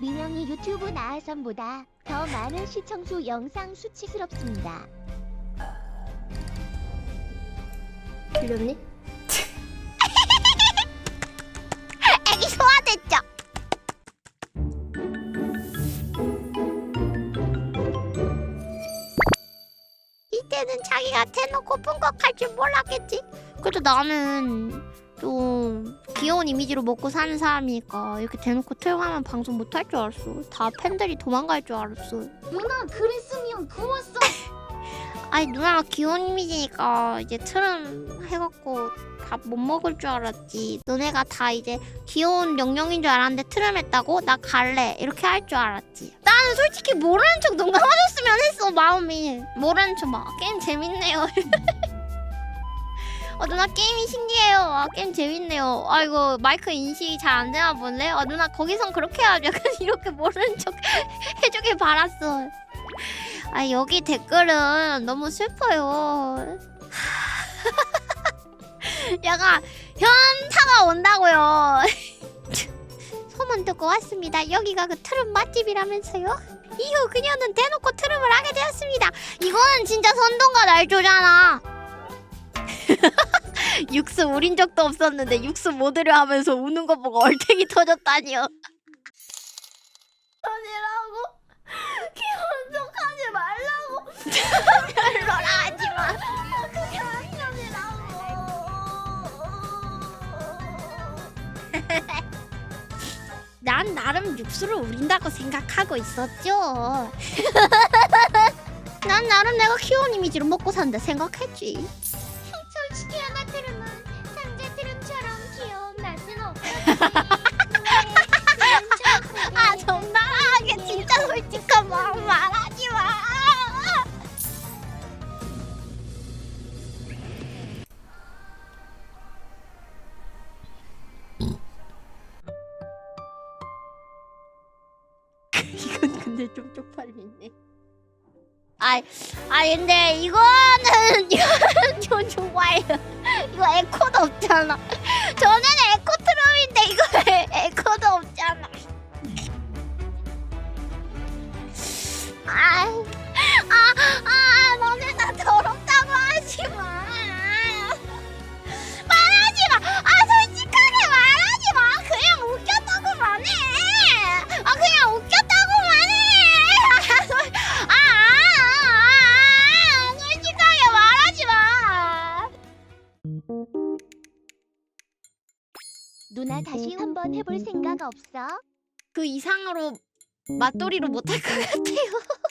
민영이 유튜브 나아선보다 더 많은 시청수 영상 수치스럽습니다. 들렸니? 애기 소화됐죠? 이때는 자기가 대놓고 pun꺽할 줄 몰랐겠지. 그래도 나는 좀 귀여운 이미지로 먹고 사는 사람이니까 이렇게 대놓고 틀어가면 방송 못 할 줄 알았어. 다 팬들이 도망갈 줄 알았어. 누나 그랬으면 구웠어. 아니 누나가 귀여운 이미지니까 이제 트름 해갖고 밥못 먹을 줄 알았지. 너네가 다 이제 귀여운 영영인 줄 알았는데 트름 했다고? 나 갈래. 이렇게 할 줄 알았지. 나는 솔직히 모르는 척 눈 감아줬으면 했어 마음이. 모르는 척막 게임 재밌네요. 어 누나 게임이 신기해요. 아 게임 재밌네요. 아 이거 마이크 인식이 잘 안 되나 보네. 아 누나 거기선 그렇게 해야지. 이렇게 모르는 척 해주길 바랐어. 아 여기 댓글은 너무 슬퍼요. 약간 현타가 온다고요. 소문 듣고 왔습니다. 여기가 그 트름 맛집이라면서요? 이후 그녀는 대놓고 트름을 하게 되었습니다. 이거는 진짜 선동과 날조잖아. 육수 우린 적도 없었는데 육수 모드를 하면서 우는 거 보고 얼탱이 터졌다니요. 아니라고 기분 척하지 말라고 별로라 하지 마. 그게 아니라고. 난 나름 육수를 우린다고 생각하고 있었죠. 난 나름 내가 귀여운 이미지로 먹고 산다 생각했지. 근데 좀 쪽팔리네. 아, 아 근데 이거는 이거는 좀 좋아요. 이거 에코도 없잖아. 전에는 에코 트럼인데 이거 에- 누나 다시 한번 해볼 생각 없어? 그 이상으로 맞돌이로 못할 것 같아요.